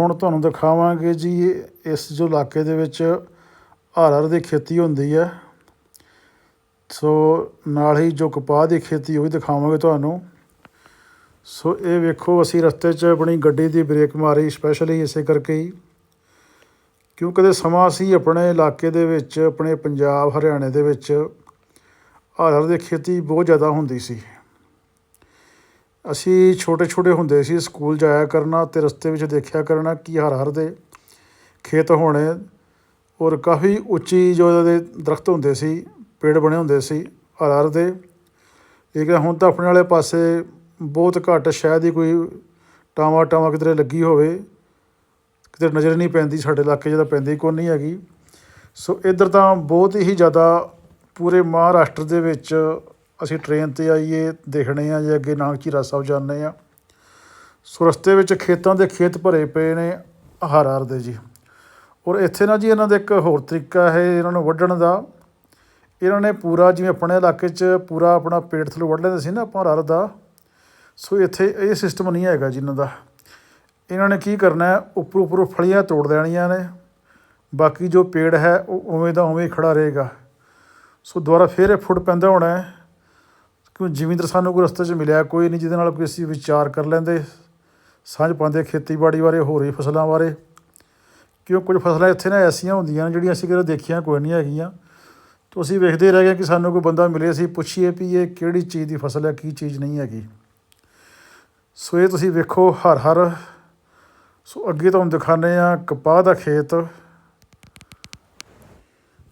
ਹੁਣ ਤੁਹਾਨੂੰ ਦਿਖਾਵਾਂਗੇ ਜੀ, ਇਸ ਜੋ ਇਲਾਕੇ ਦੇ ਵਿੱਚ ਹਰ ਹਰ ਦੀ ਖੇਤੀ ਹੁੰਦੀ ਹੈ। ਸੋ ਨਾਲ ਹੀ ਜੋ ਕਪਾਹ ਦੀ ਖੇਤੀ ਉਹ ਵੀ ਦਿਖਾਵਾਂਗੇ ਤੁਹਾਨੂੰ। ਸੋ ਇਹ ਵੇਖੋ, ਅਸੀਂ ਰਸਤੇ 'ਚ ਆਪਣੀ ਗੱਡੀ ਦੀ ਬ੍ਰੇਕ ਮਾਰੀ ਸਪੈਸ਼ਲੀ ਇਸੇ ਕਰਕੇ ਹੀ। ਕਿਉਂਕਿ ਦੇ ਸਮਾਂ ਅਸੀਂ ਆਪਣੇ ਇਲਾਕੇ ਦੇ ਵਿੱਚ, ਆਪਣੇ ਪੰਜਾਬ, ਹਰਿਆਣੇ ਦੇ ਵਿੱਚ ਹਰ ਹਰ ਦੀ ਖੇਤੀ ਬਹੁਤ ਜ਼ਿਆਦਾ ਹੁੰਦੀ ਸੀ। ਅਸੀਂ ਛੋਟੇ ਛੋਟੇ ਹੁੰਦੇ ਸੀ, ਸਕੂਲ ਜਾਇਆ ਕਰਨਾ ਅਤੇ ਰਸਤੇ ਵਿੱਚ ਦੇਖਿਆ ਕਰਨਾ ਕਿ ਹਰ ਹਰ ਦੇ ਖੇਤ ਹੋਣੇ ਔਰ ਕਾਫੀ ਉੱਚੀ ਜੋ ਇਹਦੇ ਦਰਖਤ ਹੁੰਦੇ ਸੀ, ਪੇੜ ਬਣੇ ਹੁੰਦੇ ਸੀ ਹਰ ਹਰ ਦੇ ਲੇਕਿਨ ਹੁਣ ਤਾਂ ਆਪਣੇ ਵਾਲੇ ਪਾਸੇ ਬਹੁਤ ਘੱਟ ਸ਼ਾਇਦ ਹੀ ਕੋਈ ਟਾਵਾਂ ਟਾਵਾਂ ਕਿਧਰੇ ਲੱਗੀ ਹੋਵੇ ਕਿਤੇ ਨਜ਼ਰ ਨਹੀਂ ਪੈਂਦੀ ਸਾਡੇ ਇਲਾਕੇ 'ਚ ਤਾਂ ਪੈਂਦੀ ਕੋਈ ਨਹੀਂ ਹੈਗੀ। ਸੋ ਇੱਧਰ ਤਾਂ ਬਹੁਤ ਹੀ ਜ਼ਿਆਦਾ ਪੂਰੇ ਮਹਾਰਾਸ਼ਟਰ ਦੇ ਵਿੱਚ ਅਸੀਂ ਟ੍ਰੇਨ 'ਤੇ ਆਈਏ, ਦੇਖਣੇ ਆ ਜੇ ਅੱਗੇ ਨਾਨਕ ਝੀਰਾ ਸਾਹਿਬ ਜਾਂਦੇ ਆ। ਸੋ ਰਸਤੇ ਵਿੱਚ ਖੇਤਾਂ ਦੇ ਖੇਤ ਭਰੇ ਪਏ ਨੇ ਹਰ ਹਰ ਦੇ ਜੀ। ਔਰ ਇੱਥੇ ਨਾ ਜੀ ਇਹਨਾਂ ਦਾ ਇੱਕ ਹੋਰ ਤਰੀਕਾ ਹੈ ਇਹਨਾਂ ਨੂੰ ਵੱਢਣ ਦਾ। ਇਹਨਾਂ ਨੇ ਪੂਰਾ ਜਿਵੇਂ ਆਪਣੇ ਇਲਾਕੇ 'ਚ ਪੂਰਾ ਆਪਣਾ ਪੇਟ ਥੱਲੋਂ ਵੱਢ ਲੈਂਦੇ ਸੀ ਨਾ ਆਪਾਂ ਹਰ ਦਾ। ਸੋ ਇੱਥੇ ਇਹ ਸਿਸਟਮ ਨਹੀਂ ਹੈਗਾ ਜੀ ਇਹਨਾਂ ਦਾ। ਇਹਨਾਂ ਨੇ ਕੀ ਕਰਨਾ ਹੈ? ਉੱਪਰ ਉੱਪਰੋਂ ਫਲੀਆਂ ਤੋੜ ਦੇਣੀਆਂ ਨੇ। ਬਾਕੀ ਜੋ ਪੇੜ ਹੈ ਉਹ ਉਵੇਂ ਦਾ ਉਵੇਂ ਹੀ ਖੜਾ ਰਹੇਗਾ। ਸੋ ਦੁਬਾਰਾ ਫਿਰ ਇਹ ਫੁੱਟ ਪੈਂਦਾ ਹੋਣਾ ਹੈ। ਕਿਉਂ ਜ਼ਿਮੀਂਦਾਰ ਸਾਨੂੰ ਕੋਈ ਰਸਤੇ 'ਚ ਮਿਲਿਆ, ਕੋਈ ਨਹੀਂ, ਜਿਹਦੇ ਨਾਲ ਕੋਈ ਅਸੀਂ ਵਿਚਾਰ ਕਰ ਲੈਂਦੇ। ਸਾਂਝ ਪਾਉਂਦੇ ਖੇਤੀਬਾੜੀ ਬਾਰੇ, ਹੋਰ ਵੀ ਫਸਲਾਂ ਬਾਰੇ। ਕਿਉਂ ਕੁਝ ਫਸਲਾਂ ਇੱਥੇ ਨਾ ਐਸੀਆਂ ਹੁੰਦੀਆਂ ਨੇ, ਜਿਹੜੀਆਂ ਅਸੀਂ ਕਦੇ ਦੇਖੀਆਂ ਕੋਈ ਨਹੀਂ ਹੈਗੀਆਂ। ਤਾਂ ਅਸੀਂ ਵੇਖਦੇ ਰਹਿ ਗਏ ਕਿ ਸਾਨੂੰ ਕੋਈ ਬੰਦਾ ਮਿਲੇ, ਅਸੀਂ ਪੁੱਛੀਏ ਵੀ ਇਹ ਕਿਹੜੀ ਚੀਜ਼ ਦੀ ਫਸਲ ਹੈ, ਕੀ ਚੀਜ਼ ਨਹੀਂ ਹੈਗੀ। ਸੋ ਇਹ ਤੁਸੀਂ ਵੇਖੋ ਹਰ ਹਰ। ਸੋ ਅੱਗੇ ਤੁਹਾਨੂੰ ਦਿਖਾਉਂਦੇ ਆ ਕਪਾਹ ਦਾ ਖੇਤ।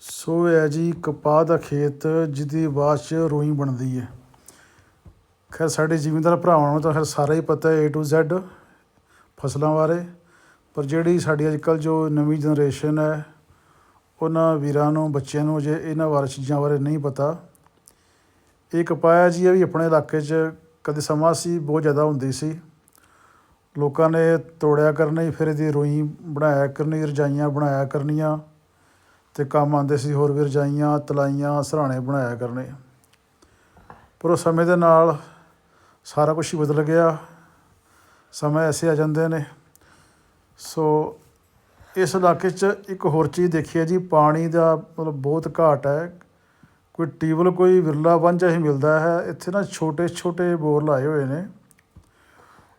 ਸੋ ਇਹ ਜੀ ਕਪਾਹ ਦਾ ਖੇਤ, ਜਿਹਦੀ ਬਾਅਦ ਚ ਰੋਈ ਬਣਦੀ ਹੈ। ਖੈਰ, ਸਾਡੇ ਜ਼ਿਮੀਂਦਾਰ ਭਰਾਵਾਂ ਨੂੰ ਤਾਂ ਖੈਰ ਸਾਰਾ ਹੀ ਪਤਾ ਹੈ A to Z ਫਸਲਾਂ ਬਾਰੇ। ਪਰ ਜਿਹੜੀ ਸਾਡੀ ਅੱਜ ਕੱਲ੍ਹ ਜੋ ਨਵੀਂ ਜਨਰੇਸ਼ਨ ਹੈ, ਉਹਨਾਂ ਵੀਰਾਂ ਨੂੰ, ਬੱਚਿਆਂ ਨੂੰ ਜੇ ਇਹਨਾਂ ਬਾਰੇ ਚੀਜ਼ਾਂ ਬਾਰੇ ਨਹੀਂ ਪਤਾ। ਇਹ ਕਪਾਹ ਹੈ ਜੀ ਇਹ ਵੀ ਆਪਣੇ ਇਲਾਕੇ 'ਚ ਕਦੇ ਸਮਾਂ ਸੀ, ਬਹੁਤ ਜ਼ਿਆਦਾ ਹੁੰਦੀ ਸੀ। ਲੋਕਾਂ ਨੇ ਤੋੜਿਆ ਕਰਨੀ, ਫਿਰ ਇਹਦੀ ਰੋਈ ਬਣਾਇਆ ਕਰਨੀ, ਰਜਾਈਆਂ ਬਣਾਇਆ ਕਰਨੀਆਂ ਤੇ ਕੰਮ ਆਉਂਦੇ ਸੀ ਹੋਰ ਵੀ ਰਜਾਈਆਂ, ਤਲਾਈਆਂ, ਸਰਾਣੇ ਬਣਾਇਆ ਕਰਨੇ। ਪਰ ਉਹ ਸਮੇਂ ਦੇ ਨਾਲ ਸਾਰਾ ਕੁਝ ਹੀ ਬਦਲ ਗਿਆ। ਸਮੇਂ ਐਸੇ ਆ ਜਾਂਦੇ ਨੇ। ਸੋ ਇਸ ਇਲਾਕੇ 'ਚ ਇੱਕ ਹੋਰ ਚੀਜ਼ ਦੇਖੀ ਹੈ ਜੀ, ਪਾਣੀ ਦਾ ਮਤਲਬ ਬਹੁਤ ਘਾਟ ਹੈ। ਕੋਈ ਟਿਊਬਲ ਕੋਈ ਵਿਰਲਾ ਵਾਂਝਾ ਹੀ ਮਿਲਦਾ ਹੈ, ਇੱਥੇ ਨਾ ਛੋਟੇ ਛੋਟੇ ਬੋਰ ਲਾਏ ਹੋਏ ਨੇ।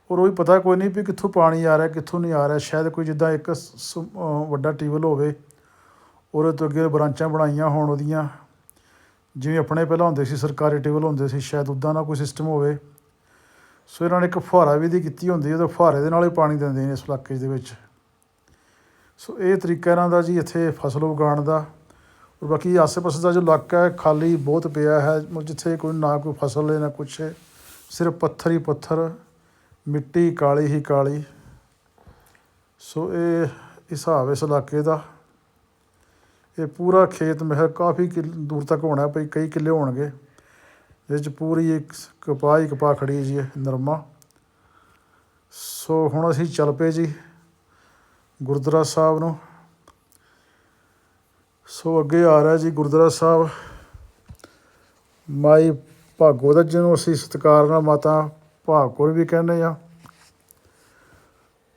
ਔਰ ਉਹ ਵੀ ਪਤਾ ਕੋਈ ਨਹੀਂ ਵੀ ਕਿੱਥੋਂ ਪਾਣੀ ਆ ਰਿਹਾ, ਕਿੱਥੋਂ ਨਹੀਂ ਆ ਰਿਹਾ। ਸ਼ਾਇਦ ਕੋਈ ਜਿੱਦਾਂ ਇੱਕ ਵੱਡਾ ਟਿਊਬਲ ਹੋਵੇ, ਉਹਦੇ ਤੋਂ ਅੱਗੇ ਬ੍ਰਾਂਚਾਂ ਬਣਾਈਆਂ ਹੋਣ ਉਹਦੀਆਂ। ਜਿਵੇਂ ਆਪਣੇ ਪਹਿਲਾਂ ਹੁੰਦੇ ਸੀ ਸਰਕਾਰੀ ਟਿਊਬਲ ਹੁੰਦੇ ਸੀ, ਸ਼ਾਇਦ ਉੱਦਾਂ ਦਾ ਕੋਈ ਸਿਸਟਮ ਹੋਵੇ। ਸੋ ਇਹਨਾਂ ਨੇ ਇੱਕ ਫੁਹਾਰਾ ਵੀ ਦੀ ਕੀਤੀ ਹੁੰਦੀ ਉਹਦੇ ਫੁਹਾਰੇ ਦੇ ਨਾਲ ਹੀ ਪਾਣੀ ਦਿੰਦੇ ਨੇ ਇਸ ਇਲਾਕੇ ਦੇ ਵਿੱਚ। ਸੋ ਇਹ ਤਰੀਕਾ ਇਹਨਾਂ ਦਾ ਜੀ ਇੱਥੇ ਫਸਲ ਉਗਾਉਣ ਦਾ। ਔਰ ਬਾਕੀ ਆਸੇ-ਪਾਸੇ ਦਾ ਜੋ ਇਲਾਕਾ ਹੈ, ਖਾਲੀ ਬਹੁਤ ਪਿਆ ਹੈ ਜਿੱਥੇ ਕੋਈ ਨਾ ਕੋਈ ਫਸਲ ਹੈ, ਨਾ ਕੁਛ ਹੈ, ਸਿਰਫ ਪੱਥਰ ਹੀ ਪੱਥਰ, ਮਿੱਟੀ ਕਾਲੀ ਹੀ ਕਾਲੀ। ਸੋ ਇਹ ਹਿਸਾਬ ਇਸ ਇਲਾਕੇ ਦਾ। ਇਹ ਪੂਰਾ ਖੇਤ ਮਹਿਰ ਕਾਫੀ ਕਿਲ, ਦੂਰ ਤੱਕ ਹੋਣਾ ਪਈ ਕਈ ਕਿੱਲੇ ਹੋਣਗੇ। ਇਹਦੇ 'ਚ ਪੂਰੀ ਇੱਕ ਕਪਾਹ ਹੀ ਕਪਾਹ ਖੜੀ ਹੈ ਜੀ ਇਹ ਨਰਮਾ। ਸੋ ਹੁਣ ਅਸੀਂ ਚੱਲ ਪਏ ਜੀ ਗੁਰਦੁਆਰਾ ਸਾਹਿਬ ਨੂੰ। ਸੋ ਅੱਗੇ ਆ ਰਿਹਾ ਜੀ ਗੁਰਦੁਆਰਾ ਸਾਹਿਬ। ਮਾਈ ਭਾਗੋ ਦਾ ਜਿਹਨੂੰ ਅਸੀਂ ਸਤਿਕਾਰ ਨਾਲ ਮਾਤਾ ਭਾਗੋ ਵੀ ਕਹਿੰਦੇ ਆ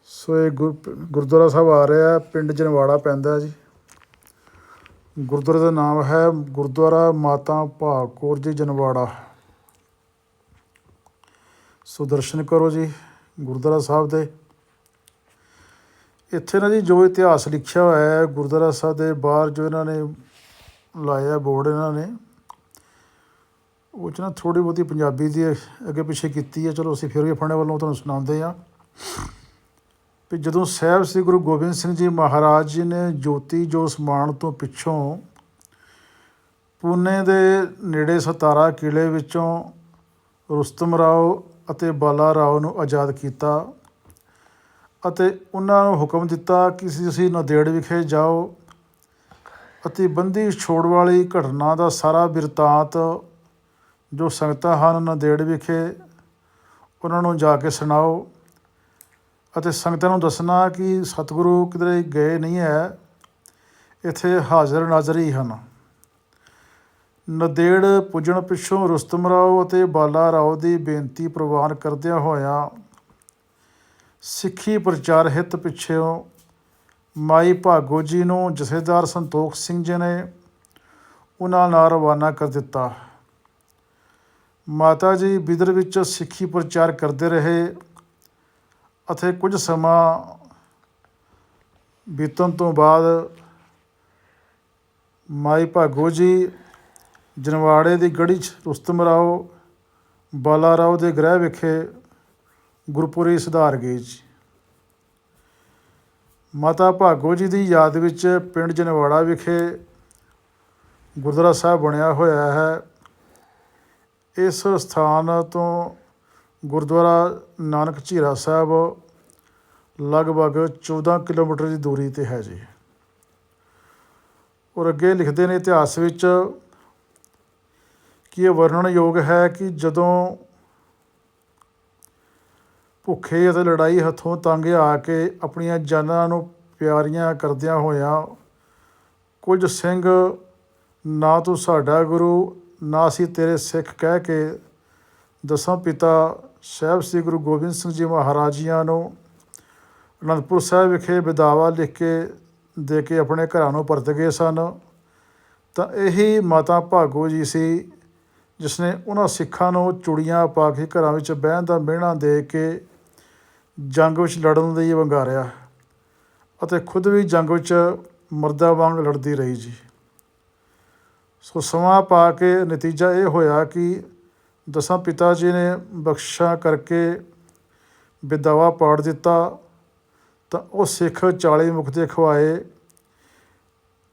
ਸੋ ਇਹ ਗੁਰ- ਗੁਰਦੁਆਰਾ ਸਾਹਿਬ ਆ ਰਿਹਾ, ਪਿੰਡ ਜਨਵਾੜਾ ਪੈਂਦਾ ਜੀ। ਗੁਰਦੁਆਰੇ ਦਾ ਨਾਮ ਹੈ ਗੁਰਦੁਆਰਾ ਮਾਤਾ ਭਾਗ ਕੌਰ ਜੀ ਜਨਵਾੜਾ। ਸੋ ਦਰਸ਼ਨ ਕਰੋ ਜੀ ਗੁਰਦੁਆਰਾ ਸਾਹਿਬ ਦੇ। ਇੱਥੇ ਨਾ ਜੀ ਜੋ ਇਤਿਹਾਸ ਲਿਖਿਆ ਹੋਇਆ ਹੈ, ਗੁਰਦੁਆਰਾ ਸਾਹਿਬ ਦੇ ਬਾਹਰ ਜੋ ਇਹਨਾਂ ਨੇ ਲਾਇਆ ਬੋਰਡ ਇਹਨਾਂ ਨੇ, ਉਹ 'ਚ ਨਾ ਥੋੜ੍ਹੀ ਬਹੁਤੀ ਪੰਜਾਬੀ ਦੀ ਅੱਗੇ ਪਿੱਛੇ ਕੀਤੀ ਹੈ। ਚਲੋ ਅਸੀਂ ਫਿਰ ਵੀ ਆਪਣੇ ਵੱਲੋਂ ਤੁਹਾਨੂੰ ਸੁਣਾਉਂਦੇ ਹਾਂ। ਵੀ ਜਦੋਂ ਸਾਹਿਬ ਸ੍ਰੀ ਗੁਰੂ ਗੋਬਿੰਦ ਸਿੰਘ ਜੀ ਮਹਾਰਾਜ ਜੀ ਨੇ ਜੋਤੀ ਜੋ ਮਾਣ ਤੋਂ ਪਿੱਛੋਂ ਪੂਨੇ ਦੇ ਨੇੜੇ ਸਤਾਰਾ ਕਿਲੇ ਵਿੱਚੋਂ ਰੁਸਤਮ ਰਾਓ ਅਤੇ ਬਾਲਾ ਰਾਓ ਨੂੰ ਆਜ਼ਾਦ ਕੀਤਾ ਅਤੇ ਉਹਨਾਂ ਨੂੰ ਹੁਕਮ ਦਿੱਤਾ ਕਿ ਤੁਸੀਂ ਨੰਦੇੜ ਵਿਖੇ ਜਾਓ ਅਤੇ ਬੰਦੀ ਛੋੜ ਵਾਲੀ ਘਟਨਾ ਦਾ ਸਾਰਾ ਬਿਰਤਾਂਤ ਜੋ ਸੰਗਤਾਂ ਹਨ ਨੰਦੇੜ ਵਿਖੇ ਉਹਨਾਂ ਨੂੰ ਜਾ ਕੇ ਸੁਣਾਓ। ਅਤੇ ਸੰਗਤਾਂ ਨੂੰ ਦੱਸਣਾ ਕਿ ਸਤਿਗੁਰੂ ਕਿਧਰੇ ਗਏ ਨਹੀਂ ਹੈ, ਇੱਥੇ ਹਾਜ਼ਰ ਨਾਜ਼ਰ ਹੀ ਹਨ। ਨਦੇੜ ਪੁੱਜਣ ਪਿੱਛੋਂ ਰੁਸਤਮ ਰਾਓ ਅਤੇ ਬਾਲਾ ਰਾਓ ਦੀ ਬੇਨਤੀ ਪ੍ਰਵਾਨ ਕਰਦਿਆਂ ਹੋਇਆਂ ਸਿੱਖੀ ਪ੍ਰਚਾਰ ਹਿੱਤ ਪਿੱਛੋਂ ਮਾਈ ਭਾਗੋ ਜੀ ਨੂੰ ਜਥੇਦਾਰ ਸੰਤੋਖ ਸਿੰਘ ਜੀ ਨੇ ਉਹਨਾਂ ਨਾਲ ਰਵਾਨਾ ਕਰ ਦਿੱਤਾ। ਮਾਤਾ ਜੀ ਬਿਦਰ ਵਿੱਚ ਸਿੱਖੀ ਪ੍ਰਚਾਰ ਕਰਦੇ ਰਹੇ। ਅਤੇ ਕੁਝ ਸਮਾਂ ਬੀਤਣ ਤੋਂ ਬਾਅਦ ਮਾਈ ਭਾਗੋ ਜੀ ਜਨਵਾੜੇ ਦੀ ਗੜੀ 'ਚ ਰੁਸਤਮ ਰਾਓ, ਬਾਲਾ ਰਾਓ ਦੇ ਗ੍ਰਹਿ ਵਿਖੇ ਗੁਰਪੁਰੀ ਸੁਧਾਰ ਗਏ ਜੀ। ਮਾਤਾ ਭਾਗੋ ਜੀ ਦੀ ਯਾਦ ਵਿੱਚ ਪਿੰਡ ਜਨਵਾੜਾ ਵਿਖੇ ਗੁਰਦੁਆਰਾ ਸਾਹਿਬ ਬਣਿਆ ਹੋਇਆ ਹੈ। ਇਸ ਸਥਾਨ ਤੋਂ ਗੁਰਦੁਆਰਾ ਨਾਨਕ ਝੀਰਾ ਸਾਹਿਬ ਲਗਭਗ 14 ਕਿਲੋਮੀਟਰ ਦੀ ਦੂਰੀ ਤੇ ਹੈ ਜੀ। ਔਰ ਅੱਗੇ ਲਿਖਦੇ ਨੇ ਇਤਿਹਾਸ ਵਿੱਚ ਕਿ ਇਹ ਵਰਣਨਯੋਗ ਹੈ ਕਿ ਜਦੋਂ ਭੁੱਖੇ ਅਤੇ ਲੜਾਈ ਹੱਥੋਂ ਤੰਗ ਆ ਕੇ ਆਪਣੀਆਂ ਜਾਨਾਂ ਨੂੰ ਪਿਆਰੀਆਂ ਕਰਦਿਆਂ ਹੋਇਆਂ ਕੁਝ ਸਿੰਘ, ਨਾ ਤੂੰ ਸਾਡਾ ਗੁਰੂ, ਨਾ ਅਸੀਂ ਤੇਰੇ ਸਿੱਖ ਕਹਿ ਕੇ ਦਸਾਂ ਪਿਤਾ ਸਾਹਿਬ ਸ੍ਰੀ ਗੁਰੂ ਗੋਬਿੰਦ ਸਿੰਘ ਜੀ ਮਹਾਰਾਜ ਜੀਆਂ ਨੂੰ ਅਨੰਦਪੁਰ ਸਾਹਿਬ ਵਿਖੇ ਵਿਦਾਵਾ ਲਿਖ ਕੇ ਦੇ ਕੇ ਆਪਣੇ ਘਰਾਂ ਨੂੰ ਪਰਤ ਗਏ ਸਨ। ਤਾਂ ਇਹੀ ਮਾਤਾ ਭਾਗੋ ਜੀ ਸੀ ਜਿਸ ਨੇ ਉਹਨਾਂ ਸਿੱਖਾਂ ਨੂੰ ਚੂੜੀਆਂ ਪਾ ਕੇ ਘਰਾਂ ਵਿੱਚ ਬਹਿਣ ਦਾ ਮਿਹਣਾ ਦੇ ਕੇ ਜੰਗ ਵਿੱਚ ਲੜਨ ਲਈ ਵੰਗਾਰਿਆ ਅਤੇ ਖੁਦ ਵੀ ਜੰਗ ਵਿੱਚ ਮਰਦਾਂ ਵਾਂਗ ਲੜਦੀ ਰਹੀ ਜੀ। ਸੋ ਸਮਾਂ ਪਾ ਕੇ ਨਤੀਜਾ ਇਹ ਹੋਇਆ ਕਿ ਦਸਾਂ ਪਿਤਾ ਜੀ ਨੇ ਬਖਸ਼ਾ ਕਰਕੇ ਵਿਦਾਵਾ ਪਾੜ ਦਿੱਤਾ, ਤਾਂ ਉਹ ਸਿੱਖ 40 ਮੁਕਤੇ ਖਵਾਏ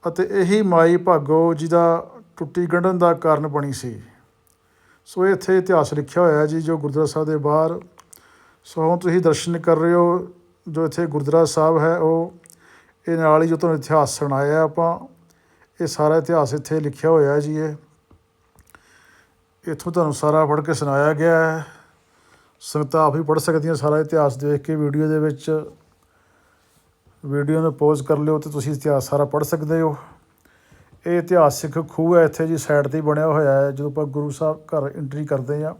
ਅਤੇ ਇਹੀ ਮਾਈ ਭਾਗੋ ਜੀ ਦਾ ਟੁੱਟੀ ਗੰਢਣ ਦਾ ਕਾਰਨ ਬਣੀ ਸੀ। ਸੋ ਇਹ ਇੱਥੇ ਇਤਿਹਾਸ ਲਿਖਿਆ ਹੋਇਆ ਜੀ, ਜੋ ਗੁਰਦੁਆਰਾ ਸਾਹਿਬ ਦੇ ਬਾਹਰ, ਸੋ ਹੁਣ ਤੁਸੀਂ ਦਰਸ਼ਨ ਕਰ ਰਹੇ ਹੋ, ਜੋ ਇੱਥੇ ਗੁਰਦੁਆਰਾ ਸਾਹਿਬ ਹੈ, ਉਹ ਇਹ ਨਾਲ ਹੀ ਜੋ ਤੁਹਾਨੂੰ ਇਤਿਹਾਸ ਸੁਣਾਇਆ ਆਪਾਂ, ਇਹ ਸਾਰਾ ਇਤਿਹਾਸ ਇੱਥੇ ਲਿਖਿਆ ਹੋਇਆ ਜੀ ਇਹ। ਇੱਥੋਂ ਤੁਹਾਨੂੰ ਸਾਰਾ ਪੜ੍ਹ ਕੇ ਸੁਣਾਇਆ ਗਿਆ ਹੈ। ਸੰਗਤਾਂ ਆਪ ਹੀ ਪੜ੍ਹ ਸਕਦੀਆਂ, ਸਾਰਾ ਇਤਿਹਾਸ ਦੇਖ ਕੇ ਵੀਡੀਓ ਦੇ ਵਿੱਚ। ਵੀਡੀਓ ਨੂੰ ਪੋਜ਼ ਕਰ ਲਿਓ ਤੇ ਤੁਸੀਂ ਇਤਿਹਾਸ ਸਾਰਾ ਪੜ੍ਹ ਸਕਦੇ ਹੋ। ਇਹ ਇਤਿਹਾਸਿਕ ਖੂਹ ਹੈ, ਇੱਥੇ ਜੀ ਸਾਈਡ ਤੇ ਹੀ ਬਣਿਆ ਹੋਇਆ ਹੈ। ਜਦੋਂ ਆਪਾਂ ਗੁਰੂ ਸਾਹਿਬ ਘਰ ਐਂਟਰੀ ਕਰਦੇ ਹਾਂ,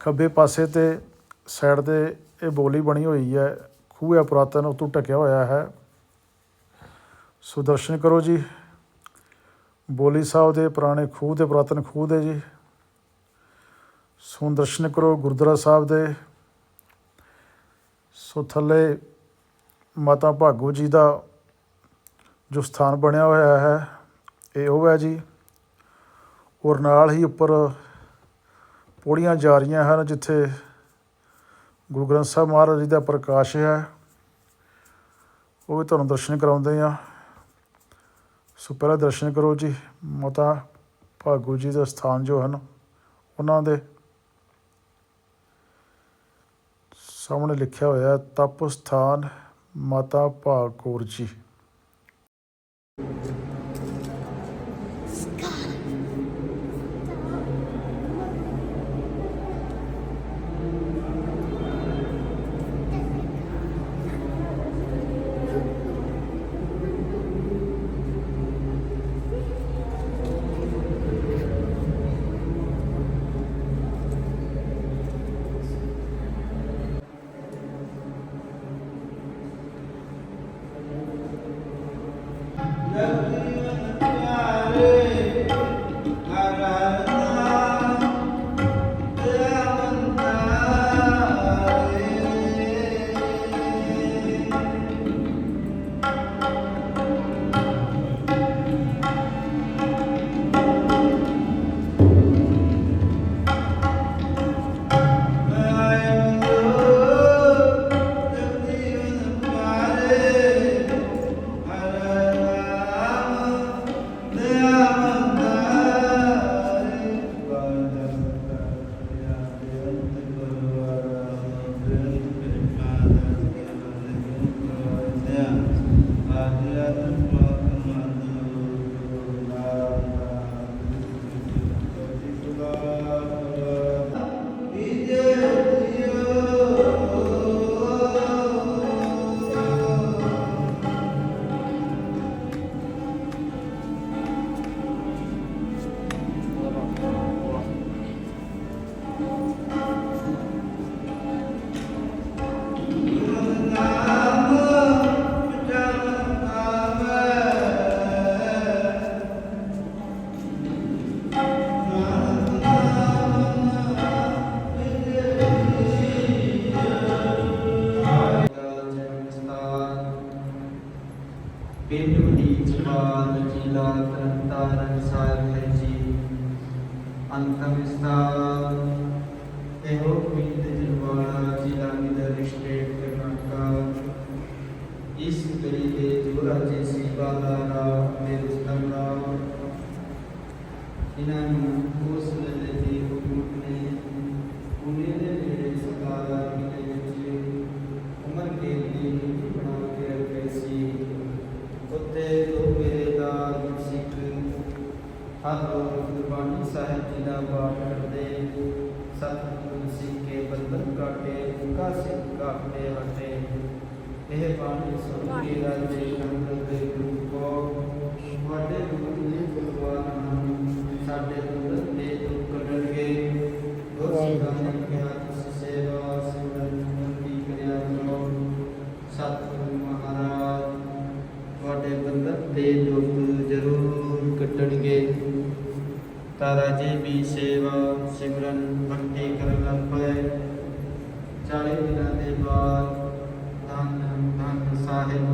ਖੱਬੇ ਪਾਸੇ ਤੇ ਸਾਈਡ ਤੇ ਇਹ ਬੋਲੀ ਬਣੀ ਹੋਈ ਹੈ। ਖੂਹ ਹੈ ਪੁਰਾਤਨ ਉਤੋਂ ਢਕਿਆ ਹੋਇਆ ਹੈ। ਸੋ ਦਰਸ਼ਨ ਕਰੋ ਜੀ। ਬੋਲੀ ਸਾਹਿਬ ਦੇ ਪੁਰਾਣੇ ਖੂਹ ਦੇ ਪੁਰਾਤਨ ਖੂਹ ਦੇ ਜੀ। ਸੋ ਦਰਸ਼ਨ ਕਰੋ ਗੁਰਦੁਆਰਾ ਸਾਹਿਬ ਦੇ। ਸੋ ਥੱਲੇ ਮਾਤਾ ਭਾਗੋ ਜੀ ਦਾ ਜੋ ਸਥਾਨ ਬਣਿਆ ਹੋਇਆ ਹੈ, ਇਹ ਉਹ ਹੈ ਜੀ। ਔਰ ਨਾਲ ਹੀ ਉੱਪਰ ਪੌੜੀਆਂ ਜਾ ਰਹੀਆਂ ਹਨ, ਜਿੱਥੇ ਗੁਰੂ ਗ੍ਰੰਥ ਸਾਹਿਬ ਮਹਾਰਾਜ ਜੀ ਦਾ ਪ੍ਰਕਾਸ਼ ਹੈ। ਉਹ ਵੀ ਤੁਹਾਨੂੰ ਦਰਸ਼ਨ ਕਰਾਉਂਦੇ ਆ ਸੋ ਪਹਿਲਾਂ ਦਰਸ਼ਨ ਕਰੋ ਜੀ। ਮਾਤਾ ਭਾਗੋ ਜੀ ਦੇ ਸਥਾਨ ਜੋ ਹਨ, ਉਹਨਾਂ ਦੇ ਸਾਹਮਣੇ ਲਿਖਿਆ ਹੋਇਆ ਤਪ ਸਥਾਨ ਮਾਤਾ ਭਾਗੌਰ ਜੀ। ਸਾਹਿਬ ਹੈ ਜੀ ਅੰਤਮ ਸਥਾਨ ਇਹੋ ਪਿੰਡ ਜਲਵਾਲਾ ਜ਼ਿਲ੍ਹਾ ਵਿਦਰ ਸਟੇਟ ਕਰਨਾਟਕਾ ਇਸ ਗਲੀ ਦੇ ਜੋਰਾ ਜੀ ਸੀਬਾ ਦਾ ਨਾਮ ਤੇ ਰਸਤਾ ਨਾਮ ਇਹਨਾਂ ਕਾਟੇ ਕਾ ਸਿੱਖ ਇਹ ਬਾਣੀ ਸੁਣ ਕੇ ਰਾਜੇ ਨੰਦ ਦੇ ਗੁਰੂ ਕੋ। ਵੱਡੇ ਗੁਰੂ ਨੇ ਬੁਲਵਾਨ ਹਨ, ਸਾਡੇ ਬੰਧਨ ਦੇ ਦੁੱਖ ਕੱਢਣਗੇ ਦੋ ਨੇ ਕਿਹਾ ਤੁਸੀਂ ਸੇਵਾ ਸਿਮਰਨ ਬੰਦੀ ਕਰਿਆ ਕਰੋ। ਸਤਿਗੁਰੂ ਮਹਾਰਾਜ, ਤੁਹਾਡੇ ਬੰਧਨ ਦੇ ਦੁੱਖ ਜ਼ਰੂਰ ਕੱਟਣਗੇ। ਤਾਰਾ ਰਾਜੇ ਵੀ ਸੇਵਾ ਸਿਮਰਨ ਭਗਤੀ ਕਰਨ ਲੱਗ ਪਏ। ਚਾਲੀ ਦਿਨਾਂ ਦੇ ਬਾਅਦ ਧੰਨ ਧੰਨ ਸਾਹਿਬ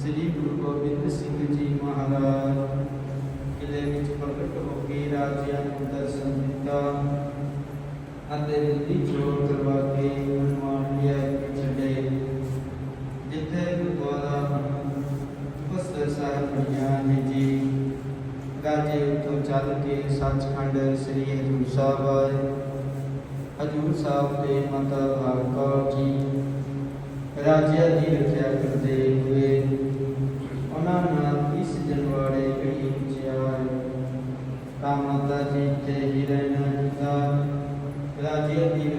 ਸ੍ਰੀ ਗੁਰੂ ਗੋਬਿੰਦ ਸਿੰਘ ਜੀ ਮਹਾਰਾਜ ਕਿਲੇ ਵਿੱਚ ਪ੍ਰਗਟ ਹੋ ਕੇ ਰਾਜਿਆਂ ਨੂੰ ਦਰਸ਼ਨ ਦਿੱਤਾ ਅਤੇ ਦਿੱਲੀ ਜੋੜ ਕਰਵਾ ਕੇ ਹਨੂਮਾਨ ਲਿਆ ਛੱਡੇ। ਜਿੱਥੇ ਗੁਰਦੁਆਰਾ ਉਸਤਰ ਸਾਹਿਬ ਬਣਿਆ ਹੈ ਜੀ। ਰਾਜੇ ਉੱਥੋਂ ਚੱਲ ਕੇ ਸੱਚਖੰਡ ਸ੍ਰੀ ਹਜ਼ੂਰ ਸਾਹਿਬ ਆਏ। ਹਜ਼ੂਰ ਸਾਹਿਬ ਦੇ ਮਾਤਾ ਭਾਗਵਤ ਜੀ, ਰਾਜਿਆਂ ਦੀ ਰੱਖਿਆ ਕਰਦੇ ਹੋਏ ਉਹਨਾਂ ਨਾਲ ਇਸ ਜਨਵਾੜੇ ਗੜੀ ਵਿੱਚ ਤਾਂ ਮਾਤਾ ਜੀ ਤੇ ਹੀ ਦਾ ਰਾਜਿਆਂ ਦੀ